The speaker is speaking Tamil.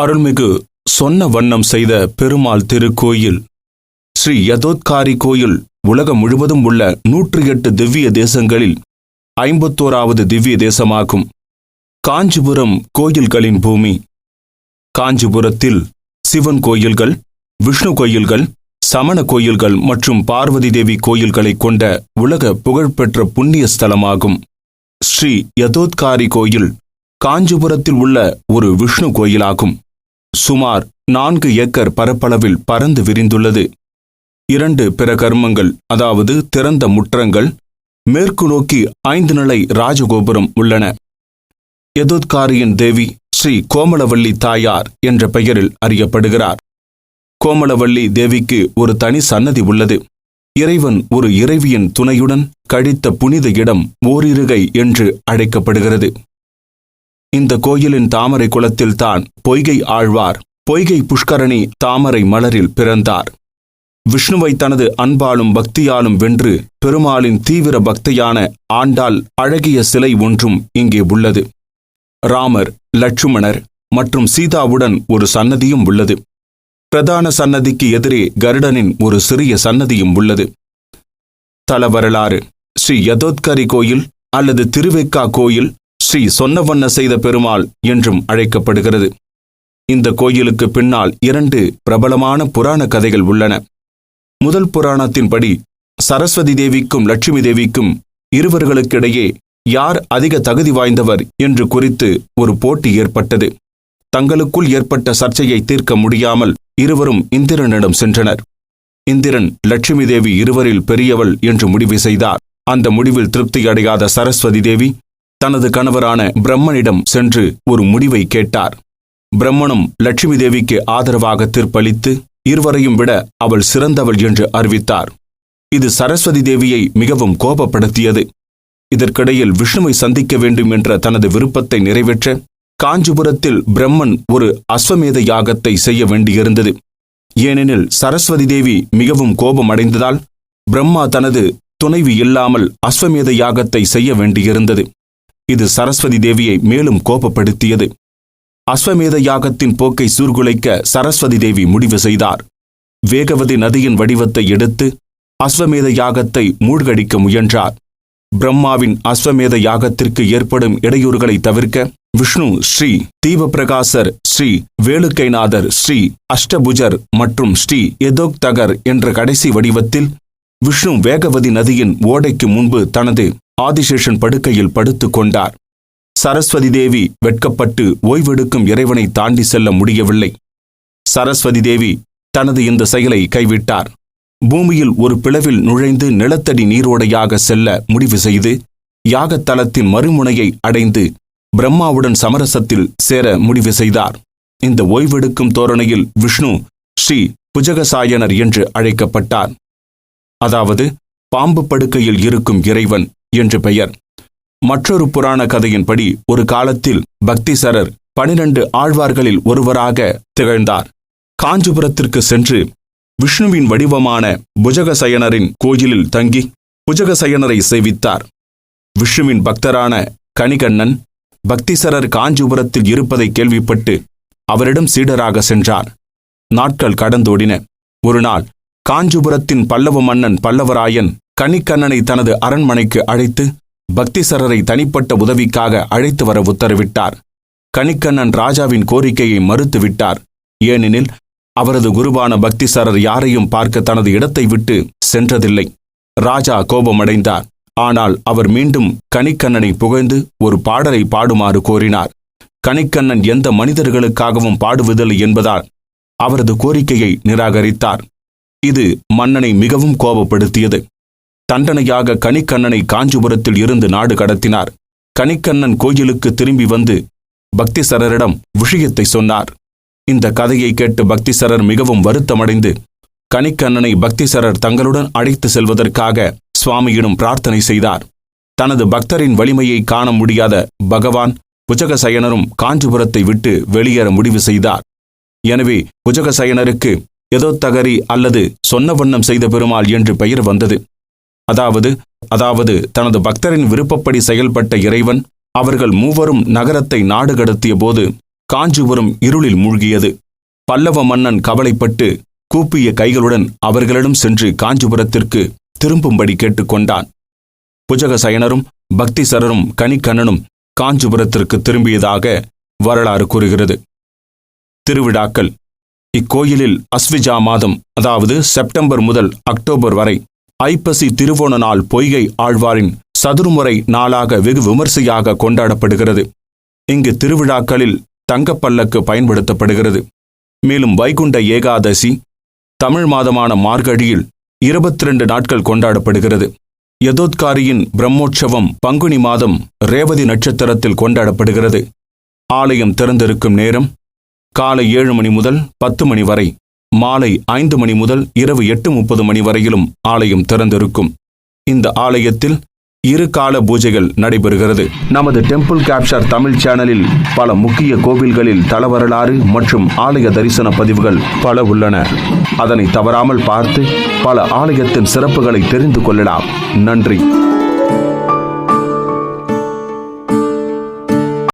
அருள்மிகு சொன்ன வண்ணம் செய்த பெருமாள் திருக்கோயில். ஸ்ரீ யதோத்காரி கோயில் உலகம் முழுவதும் உள்ள நூற்றி எட்டு திவ்ய தேசங்களில் ஐம்பத்தோராவது திவ்ய தேசமாகும். காஞ்சிபுரம் கோயில்களின் பூமி. காஞ்சிபுரத்தில் சிவன் கோயில்கள் விஷ்ணு கோயில்கள் சமண கோயில்கள் மற்றும் பார்வதி தேவி கோயில்களை கொண்ட உலக புகழ்பெற்ற புண்ணிய ஸ்தலமாகும். ஸ்ரீ யதோத்காரி கோயில் காஞ்சிபுரத்தில் உள்ள ஒரு விஷ்ணு கோயிலாகும். சுமார் நான்கு ஏக்கர் பரப்பளவில் பறந்து விரிந்துள்ளது. இரண்டு பிற கர்மங்கள் அதாவது திறந்த முற்றங்கள் மேற்கு நோக்கி ஐந்து நிலை ராஜகோபுரம் உள்ளன. யதோத்காரியின் தேவி ஸ்ரீ கோமலவல்லி தாயார் என்ற பெயரில் அறியப்படுகிறார். கோமலவல்லி தேவிக்கு ஒரு தனி சன்னதி உள்ளது. இறைவன் ஒரு இறைவியின் துணையுடன் கழித்த புனித இடம் ஓரிருகை என்று அழைக்கப்படுகிறது. இந்த கோயிலின் தாமரை குளத்தில்தான் பொய்கை ஆழ்வார். பொய்கை புஷ்கரணி தாமரை மலரில் பிறந்தார். விஷ்ணுவை தனது அன்பாலும் பக்தியாலும் வென்று பெருமாளின் தீவிர பக்தியான ஆண்டாள் அழகிய சிலை ஒன்றும் இங்கே உள்ளது. ராமர் லட்சுமணர் மற்றும் சீதாவுடன் ஒரு சன்னதியும் உள்ளது. பிரதான சன்னதிக்கு எதிரே கருடனின் ஒரு சிறிய சன்னதியும் உள்ளது. தல வரலாறு ஸ்ரீ யதோத்கரி கோயில் அல்லது திருவெக்கா கோயில் ஸ்ரீ சொன்னவண்ண செய்த பெருமாள் என்றும் அழைக்கப்படுகிறது. இந்த கோயிலுக்கு பின்னால் இரண்டு பிரபலமான புராண கதைகள் உள்ளன. முதல் புராணத்தின்படி சரஸ்வதி தேவிக்கும் லட்சுமி தேவிக்கும் இருவர்களுக்கிடையே யார் அதிக தகுதி வாய்ந்தவர் என்று குறித்து ஒரு போட்டி ஏற்பட்டது. தங்களுக்குள் ஏற்பட்ட சர்ச்சையை தீர்க்க முடியாமல் இருவரும் இந்திரனிடம் சென்றனர். இந்திரன் லட்சுமி தேவி இருவரில் பெரியவள் என்று முடிவு செய்தார். அந்த முடிவில் திருப்தி அடையாத சரஸ்வதி தேவி தனது கணவரான பிரம்மனிடம் சென்று ஒரு முடிவை கேட்டார். பிரம்மனும் லட்சுமி தேவிக்கு ஆதரவாக தீர்ப்பளித்து இருவரையும் விட அவள் சிறந்தவள் என்று அறிவித்தார். இது சரஸ்வதி தேவியை மிகவும் கோபப்படுத்தியது. இதற்கிடையில் விஷ்ணுவை சந்திக்க வேண்டும் என்ற தனது விருப்பத்தை நிறைவேற்ற காஞ்சிபுரத்தில் பிரம்மன் ஒரு அஸ்வமேத யாகத்தை செய்ய வேண்டியிருந்தது. ஏனெனில் சரஸ்வதி தேவி மிகவும் கோபமடைந்ததால் பிரம்மா தனது துணைவி இல்லாமல் அஸ்வமேத யாகத்தை செய்ய வேண்டியிருந்தது. இது சரஸ்வதி தேவியை மேலும் கோபப்படுத்தியது. அஸ்வமேத யாகத்தின் போக்கை சூர்குலைக்க சரஸ்வதி தேவி முடிவு செய்தார். வேகவதி நதியின் வடிவத்தை எடுத்து அஸ்வமேத யாகத்தை மூழ்கடிக்க முயன்றார். பிரம்மாவின் அஸ்வமேத யாகத்திற்கு ஏற்படும் இடையூறுகளை தவிர்க்க விஷ்ணு ஸ்ரீ தீபபிரகாசர் ஸ்ரீ வேலுக்கைநாதர் ஸ்ரீ அஷ்டபுஜர் மற்றும் ஸ்ரீ எதோக்தகர் என்ற கடைசி வடிவத்தில் விஷ்ணு வேகவதி நதியின் ஓடைக்கு முன்பு தனது ஆதிசேஷன் படுக்கையில் படுத்துக் கொண்டார். சரஸ்வதி தேவி வெட்கப்பட்டு ஓய்வெடுக்கும் இறைவனை தாண்டி செல்ல முடியவில்லை. சரஸ்வதி தேவி தனது இந்த செயலை கைவிட்டார். பூமியில் ஒரு பிளவில் நுழைந்து நிலத்தடி நீரோடையாக செல்ல முடிவு செய்து யாகத்தலத்தின் மறுமுனையை அடைந்து பிரம்மாவுடன் சமரசத்தில் சேர முடிவு செய்தார். இந்த ஓய்வெடுக்கும் தோரணையில் விஷ்ணு ஸ்ரீ புஜகசாயனர் என்று அழைக்கப்பட்டார். அதாவது பாம்பு படுக்கையில் இருக்கும் இறைவன் என்று பெயர். மற்றொரு புராண கதையின்படி ஒரு காலத்தில் பக்திசரர் பனிரண்டு ஆழ்வார்களில் ஒருவராக திகழ்ந்தார். காஞ்சிபுரத்திற்கு சென்று விஷ்ணுவின் வடிவமான புஜகசயனரின் கோயிலில் தங்கி புஜகசயனரை சேவித்தார். விஷ்ணுவின் பக்தரான கணிகண்ணன் பக்திசரர் காஞ்சிபுரத்தில் இருப்பதை கேள்விப்பட்டு அவரிடம் சீடராக சென்றார். நாட்கள் கடந்தோடின. ஒரு நாள் காஞ்சிபுரத்தின் பல்லவ மன்னன் பல்லவராயன் கணிக்கண்ணனை தனது அரண்மனைக்கு அழைத்து பக்திசரரை தனிப்பட்ட உதவிக்காக அழைத்து வர உத்தரவிட்டார். கணிக்கண்ணன் ராஜாவின் கோரிக்கையை மறுத்துவிட்டார் ஏனெனில் அவரது குருவான பக்திசரர் யாரையும் பார்க்க தனது இடத்தை விட்டு சென்றதில்லை. ராஜா கோபமடைந்தார். ஆனால் அவர் மீண்டும் கணிக்கண்ணனை புகழ்ந்து ஒரு பாடலை பாடுமாறு கோரினார். கணிக்கண்ணன் எந்த மனிதர்களுக்காகவும் பாடுவதில்லை என்பதால் அவரது கோரிக்கையை நிராகரித்தார். இது மன்னனை மிகவும் கோபப்படுத்தியது. தண்டனையாக கணிக்கண்ணனை காஞ்சிபுரத்தில் இருந்து நாடு கடத்தினார். கணிக்கண்ணன் கோயிலுக்கு திரும்பி வந்து பக்திசரரிடம் விஷயத்தை சொன்னார். இந்த கதையை கேட்டு பக்திசரர் மிகவும் வருத்தமடைந்து கணிக்கண்ணனை பக்திசரர் தங்களுடன் அழைத்து செல்வதற்காக சுவாமியிடம் பிரார்த்தனை செய்தார். தனது பக்தரின் வலிமையை காண முடியாத பகவான் புஜகசயனரும் காஞ்சிபுரத்தை விட்டு வெளியேற முடிவு செய்தார். எனவே புஜகசயனருக்கு தகரி அல்லது சொன்ன வண்ணம் செய்த பெருமாள் என்று பெயர் வந்தது. அதாவது அதாவது தனது பக்தரின் விருப்பப்படி செயல்பட்ட இறைவன் அவர்கள் மூவரும் நகரத்தை நாடு கடத்திய போது காஞ்சிபுரம் இருளில் மூழ்கியது. பல்லவ மன்னன் கவலைப்பட்டு கூப்பிய கைகளுடன் அவர்களிடம் சென்று காஞ்சிபுரத்திற்கு திரும்பும்படி கேட்டுக்கொண்டான். புஜகசயனரும் பக்திசரரும் கனிக்கண்ணனும் காஞ்சிபுரத்திற்கு திரும்பியதாக வரலாறு கூறுகிறது. திருவிழாக்கள். இக்கோயிலில் அஸ்விஜா மாதம் அதாவது செப்டம்பர் முதல் அக்டோபர் வரை ஐப்பசி திருவோண நாள் பொய்கை ஆழ்வாரின் சதுர்முறை நாளாக வெகு விமர்சையாக கொண்டாடப்படுகிறது. இங்கு திருவிழாக்களில் தங்கப்பல்லக்கு பயன்படுத்தப்படுகிறது. மேலும் வைகுண்ட ஏகாதசி தமிழ் மாதமான மார்கழியில் இருபத்தி ரெண்டு நாட்கள் கொண்டாடப்படுகிறது. யதோத்காரியின் பிரம்மோற்சவம் பங்குனி மாதம் ரேவதி நட்சத்திரத்தில் கொண்டாடப்படுகிறது. ஆலயம் திறந்திருக்கும் நேரம் காலை ஏழு மணி முதல் பத்து மணி வரை. மாலை ஐந்து மணி முதல் இரவு எட்டு முப்பது மணி வரையிலும் ஆலயம் திறந்திருக்கும். இந்த ஆலயத்தில் இரு கால பூஜைகள் நடைபெறுகிறது. நமது டெம்பிள் கேப்சர் தமிழ் சேனலில் பல முக்கிய கோவில்களில் தலவரலாறு மற்றும் ஆலய தரிசன பதிவுகள் பல உள்ளன. அதனை தவறாமல் பார்த்து பல ஆலயத்தின் சிறப்புகளை தெரிந்து கொள்ளலாம். நன்றி.